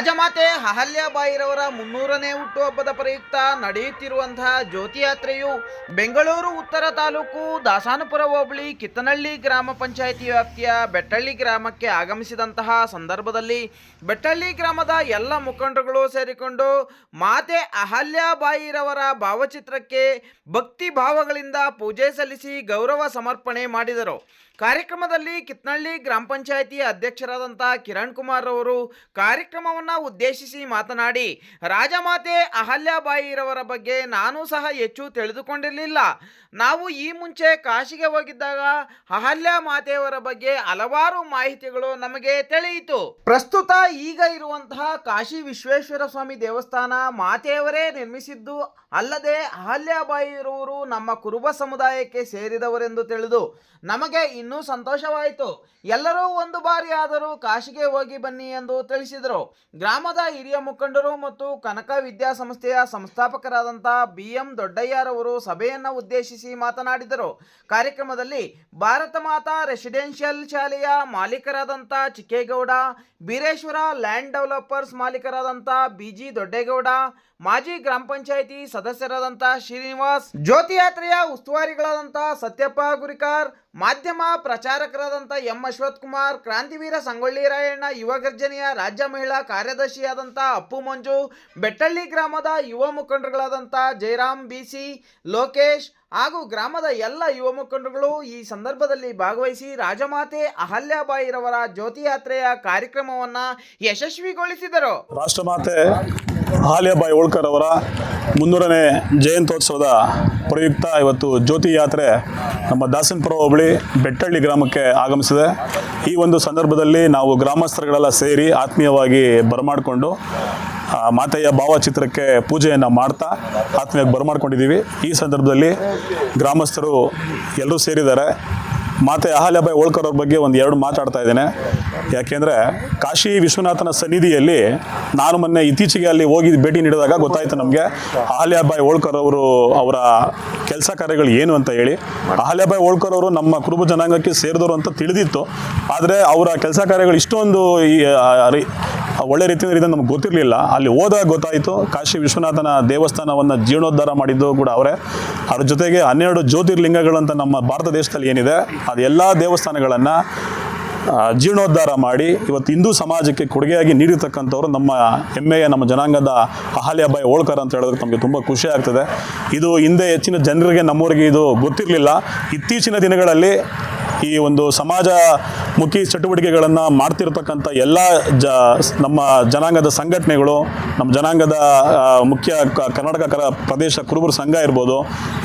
ರಾಜಮಾತೆ ಅಹಲ್ಯಾಬಾಯಿರವರ ಮುನ್ನೂರನೇ ಹುಟ್ಟುಹಬ್ಬದ ಪ್ರಯುಕ್ತ ನಡೆಯುತ್ತಿರುವಂತಹ ಜ್ಯೋತಿ ಯಾತ್ರೆಯು ಬೆಂಗಳೂರು, ಉತ್ತರ ತಾಲೂಕು, ದಾಸಾನುಪುರ, ಹೋಬಳಿ, ಕಿತ್ತನಹಳ್ಳಿ ಗ್ರಾಮ ಪಂಚಾಯಿತಿ ವ್ಯಾಪ್ತಿಯ ಬೆಟ್ಟಳ್ಳಿ ಗ್ರಾಮಕ್ಕೆ ಆಗಮಿಸಿದಂತಹ ಸಂದರ್ಭದಲ್ಲಿ ಬೆಟ್ಟಳ್ಳಿ ಗ್ರಾಮದ ಎಲ್ಲ ಮುಖಂಡರುಗಳು ಸೇರಿಕೊಂಡು ಮಾತೆ ಅಹಲ್ಯಾಬಾಯಿರವರ ಭಾವಚಿತ್ರಕ್ಕೆ ಭಕ್ತಿ ಭಾವಗಳಿಂದ ಪೂಜೆ ಸಲ್ಲಿಸಿ ಗೌರವ ಸಮರ್ಪಣೆ ಮಾಡಿದರು. ಕಾರ್ಯಕ್ರಮದಲ್ಲಿ ಕಿತ್ನಳ್ಳಿ ಗ್ರಾಮ ಪಂಚಾಯಿತಿ ಅಧ್ಯಕ್ಷರಾದಂತಹ ಕಿರಣ್ ಕುಮಾರ್ ಅವರು ಕಾರ್ಯಕ್ರಮವನ್ನು ಉದ್ದೇಶಿಸಿ ಮಾತನಾಡಿ, ರಾಜಮಾತೆ ಅಹಲ್ಯಾಬಾಯಿರವರ ಬಗ್ಗೆ ನಾನು ಸಹ ಹೆಚ್ಚು ತಿಳಿದುಕೊಂಡಿರಲಿಲ್ಲ. ನಾವು ಈ ಮುಂಚೆ ಕಾಶಿಗೆ ಹೋಗಿದ್ದಾಗ ಅಹಲ್ಯ ಮಾತೆಯವರ ಬಗ್ಗೆ ಹಲವಾರು ಮಾಹಿತಿಗಳು ನಮಗೆ ತಿಳಿಯಿತು. ಪ್ರಸ್ತುತ ಈಗ ಇರುವಂತಹ ಕಾಶಿ ವಿಶ್ವೇಶ್ವರ ಸ್ವಾಮಿ ದೇವಸ್ಥಾನ ಮಾತೆಯವರೇ ನಿರ್ಮಿಸಿದ್ದು ಅಲ್ಲದೆ ಅಹಲ್ಯಾಬಾಯಿರವರು ನಮ್ಮ ಕುರುಬ ಸಮುದಾಯಕ್ಕೆ ಸೇರಿದವರೆಂದು ತಿಳಿದು ನಮಗೆ ಇನ್ನೂ ಸಂತೋಷವಾಯಿತು. ಎಲ್ಲರೂ ಒಂದು ಬಾರಿ ಆದರೂ ಕಾಶಿಗೆ ಹೋಗಿ ಬನ್ನಿ ಎಂದು ತಿಳಿಸಿದರು. ಗ್ರಾಮದ ಹಿರಿಯ ಮುಖಂಡರು ಮತ್ತು ಕನಕ ವಿದ್ಯಾಸಂಸ್ಥೆಯ ಸಂಸ್ಥಾಪಕರಾದಂಥ ಬಿ ಎಂ ದೊಡ್ಡಯ್ಯರವರು ಸಭೆಯನ್ನು ಉದ್ದೇಶಿಸಿ ಮಾತನಾಡಿದರು. ಕಾರ್ಯಕ್ರಮದಲ್ಲಿ ಭಾರತ ಮಾತಾ ರೆಸಿಡೆನ್ಷಿಯಲ್ ಶಾಲೆಯ ಮಾಲೀಕರಾದಂಥ ಚಿಕ್ಕೇಗೌಡ, ಬೀರೇಶ್ವರ ಲ್ಯಾಂಡ್ ಡೆವಲಪರ್ಸ್ ಮಾಲೀಕರಾದಂಥ ಬಿ ಜಿ ದೊಡ್ಡೇಗೌಡ, ಮಾಜಿ ಗ್ರಾಮ ಪಂಚಾಯಿತಿ ಸದಸ್ಯರಾದಂಥ ಶ್ರೀನಿವಾಸ್ ಜ್ಯೋತಿ ಯಾತ್ರೆಯ ಉಸ್ತುವಾರಿಗಳಾದಂಥ ಸತ್ಯಪ್ಪ ಗುರಿಕಾರ್ ಮಾಧ್ಯಮ ಪ್ರಚಾರಕರಾದಂಥ ಎಂ ಅಶ್ವಥ್ ಕುಮಾರ್ ಕ್ರಾಂತಿವೀರ ಸಂಗೊಳ್ಳಿ ರಾಯಣ್ಣ ಯುವ ಗರ್ಜನೆಯ ರಾಜ್ಯ ಮಹಿಳಾ ಕಾರ್ಯದರ್ಶಿಯಾದಂಥ ಅಪ್ಪು ಮಂಜು, ಬೆಟ್ಟಳ್ಳಿ ಗ್ರಾಮದ ಯುವ ಮುಖಂಡರುಗಳಾದಂಥ ಜಯರಾಮ್ ಬಿಸಿ ಲೋಕೇಶ್ ಹಾಗೂ ಗ್ರಾಮದ ಎಲ್ಲ ಯುವ ಮುಖಂಡರುಗಳು ಈ ಸಂದರ್ಭದಲ್ಲಿ ಭಾಗವಹಿಸಿ ರಾಜಮಾತೆ ಅಹಲ್ಯಾಬಾಯಿರವರ ಜ್ಯೋತಿ ಯಾತ್ರೆಯ ಕಾರ್ಯಕ್ರಮವನ್ನು ಯಶಸ್ವಿಗೊಳಿಸಿದರು. ರಾಷ್ಟ್ರಮಾತೆ ಅಹಲ್ಯಾಬಾಯಿ ಹೋಳ್ಕರ್ ಅವರ ಮುನ್ನೂರನೇ ಜಯಂತ್ಯೋತ್ಸವದ ಪ್ರಯುಕ್ತ ಇವತ್ತು ಜ್ಯೋತಿ ಯಾತ್ರೆ ನಮ್ಮ ದಾಸನಪುರ ಹೋಬಳಿ ಬೆಟ್ಟಳ್ಳಿ ಗ್ರಾಮಕ್ಕೆ ಆಗಮಿಸಿದೆ. ಈ ಒಂದು ಸಂದರ್ಭದಲ್ಲಿ ನಾವು ಗ್ರಾಮಸ್ಥರುಗಳೆಲ್ಲ ಸೇರಿ ಆತ್ಮೀಯವಾಗಿ ಬರಮಾಡಿಕೊಂಡು ಮಾತೆಯ ಭಾವಚಿತ್ರಕ್ಕೆ ಪೂಜೆಯನ್ನು ಮಾಡ್ತಾ ಆತ್ಮೀಯವಾಗಿ ಬರಮಾಡ್ಕೊಂಡಿದ್ದೀವಿ. ಈ ಸಂದರ್ಭದಲ್ಲಿ ಗ್ರಾಮಸ್ಥರು ಎಲ್ಲರೂ ಸೇರಿದ್ದಾರೆ. ಮಾತೆ ಅಹಲ್ಯಾಬಾಯಿ ಹೋಳ್ಕರ್ ಅವ್ರ ಬಗ್ಗೆ ಒಂದು ಎರಡು ಮಾತಾಡ್ತಾ ಇದ್ದೇನೆ. ಯಾಕೆಂದರೆ ಕಾಶಿ ವಿಶ್ವನಾಥನ ಸನ್ನಿಧಿಯಲ್ಲಿ ನಾನು ಮೊನ್ನೆ ಇತ್ತೀಚೆಗೆ ಅಲ್ಲಿ ಹೋಗಿ ಭೇಟಿ ನೀಡಿದಾಗ ಗೊತ್ತಾಯಿತು ನಮಗೆ. ಅಹಲ್ಯಾಬಾಯಿ ಓಳ್ಕರ್ ಅವರು ಅವರ ಕೆಲಸ ಕಾರ್ಯಗಳು ಏನು ಅಂತ ಹೇಳಿ. ಅಹಲ್ಯಾಬಾಯಿ ಓಳ್ಕರ್ ಅವರು ನಮ್ಮ ಕುರುಬ ಜನಾಂಗಕ್ಕೆ ಸೇರಿದವರು ಅಂತ ತಿಳಿದಿತ್ತು. ಆದರೆ ಅವರ ಕೆಲಸ ಕಾರ್ಯಗಳು ಇಷ್ಟೊಂದು ಈ, ಒಳ್ಳೆ ರೀತಿಯಿಂದ ನಮ್ಗೆ ಗೊತ್ತಿರಲಿಲ್ಲ. ಅಲ್ಲಿ ಹೋದಾಗ ಗೊತ್ತಾಯಿತು ಕಾಶಿ ವಿಶ್ವನಾಥನ ದೇವಸ್ಥಾನವನ್ನು ಜೀರ್ಣೋದ್ಧಾರ ಮಾಡಿದ್ದು ಕೂಡ ಅವರೇ. ಅದ್ರ ಜೊತೆಗೆ ಹನ್ನೆರಡು ಜ್ಯೋತಿರ್ಲಿಂಗಗಳಂತ ನಮ್ಮ ಭಾರತ ದೇಶದಲ್ಲಿ ಏನಿದೆ ಅದು ಎಲ್ಲ ದೇವಸ್ಥಾನಗಳನ್ನು ಜೀರ್ಣೋದ್ಧಾರ ಮಾಡಿ ಇವತ್ತು ಹಿಂದೂ ಸಮಾಜಕ್ಕೆ ಕೊಡುಗೆಯಾಗಿ ನೀಡಿರ್ತಕ್ಕಂಥವ್ರು ನಮ್ಮ ಹೆಮ್ಮೆಯ ನಮ್ಮ ಜನಾಂಗದ ಅಹಲ್ಯಾಬಾಯಿ ಓಳ್ಕರ್ ಅಂತ ಹೇಳೋದಕ್ಕೆ ನಮಗೆ ತುಂಬ ಖುಷಿ ಆಗ್ತದೆ. ಇದು ಹಿಂದೆ ಹೆಚ್ಚಿನ ಜನರಿಗೆ ನಮ್ಮೂರಿಗೆ ಇದು ಗೊತ್ತಿರಲಿಲ್ಲ. ಇತ್ತೀಚಿನ ದಿನಗಳಲ್ಲಿ ಈ ಒಂದು ಸಮಾಜ ಮುಖಿ ಚಟುವಟಿಕೆಗಳನ್ನು ಮಾಡ್ತಿರ್ತಕ್ಕಂಥ ಎಲ್ಲ ಜ, ನಮ್ಮ ಜನಾಂಗದ ಸಂಘಟನೆಗಳು, ನಮ್ಮ ಜನಾಂಗದ ಮುಖ್ಯ ಕರ್ನಾಟಕ ಕರ ಪ್ರದೇಶ ಕುರುಬರ ಸಂಘ ಇರ್ಬೋದು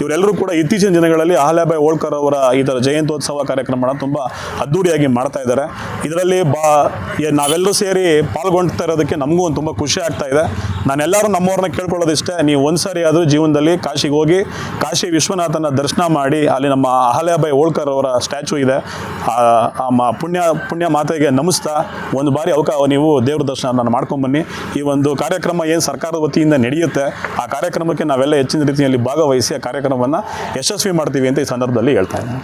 ಇವರೆಲ್ಲರೂ ಕೂಡ ಇತ್ತೀಚಿನ ದಿನಗಳಲ್ಲಿ ಅಹಲ್ಯಾಬಾಯಿ ಓಳ್ಕರ್ ಅವರ ಥರ ಜಯಂತ್ಯೋತ್ಸವ ಕಾರ್ಯಕ್ರಮನ ತುಂಬ ಅದ್ಧೂರಿಯಾಗಿ ಮಾಡ್ತಾ ಇದ್ದಾರೆ. ಇದರಲ್ಲಿ ಬಾ ನಾವೆಲ್ಲರೂ ಸೇರಿ ಪಾಲ್ಗೊಳ್ತಾ ಇರೋದಕ್ಕೆ ನಮಗೂ ಒಂದು ತುಂಬ ಖುಷಿ ಆಗ್ತಾ ಇದೆ. ನಾನೆಲ್ಲರೂ ನಮ್ಮವ್ರನ್ನ ಕೇಳ್ಕೊಳ್ಳೋದಿಷ್ಟೇ. ನೀವು ಒಂದು ಸಾರಿ ಆದರೂ ಜೀವನದಲ್ಲಿ ಕಾಶಿಗೆ ಹೋಗಿ, ಕಾಶಿ ವಿಶ್ವನಾಥನ ದರ್ಶನ ಮಾಡಿ, ಅಲ್ಲಿ ನಮ್ಮ ಅಹಲ್ಯಾಬಾಯಿ ಹೋಳ್ಕರ್ ಅವರ ಸ್ಟ್ಯಾಚು ಇದೆ. ಆ ಪುಣ್ಯ ಪುಣ್ಯ ಮಾತೆಗೆ ನಮಿಸ್ತಾ. ಒಂದು ಬಾರಿ ಅವಕ, ನೀವು ದೇವ್ರ ದರ್ಶನ ಮಾಡ್ಕೊಂಬನ್ನಿ. ಈ ಒಂದು ಕಾರ್ಯಕ್ರಮ ಏನು ಸರ್ಕಾರದ ವತಿಯಿಂದ ನಡೆಯುತ್ತೆ, ಆ ಕಾರ್ಯಕ್ರಮಕ್ಕೆ ನಾವೆಲ್ಲ ಹೆಚ್ಚಿನ ರೀತಿಯಲ್ಲಿ ಭಾಗವಹಿಸಿ ಆ ಕಾರ್ಯಕ್ರಮವನ್ನು ಯಶಸ್ವಿ ಮಾಡ್ತೀವಿ ಅಂತ ಈ ಸಂದರ್ಭದಲ್ಲಿ ಹೇಳ್ತಾ ಇದ್ದೀನಿ.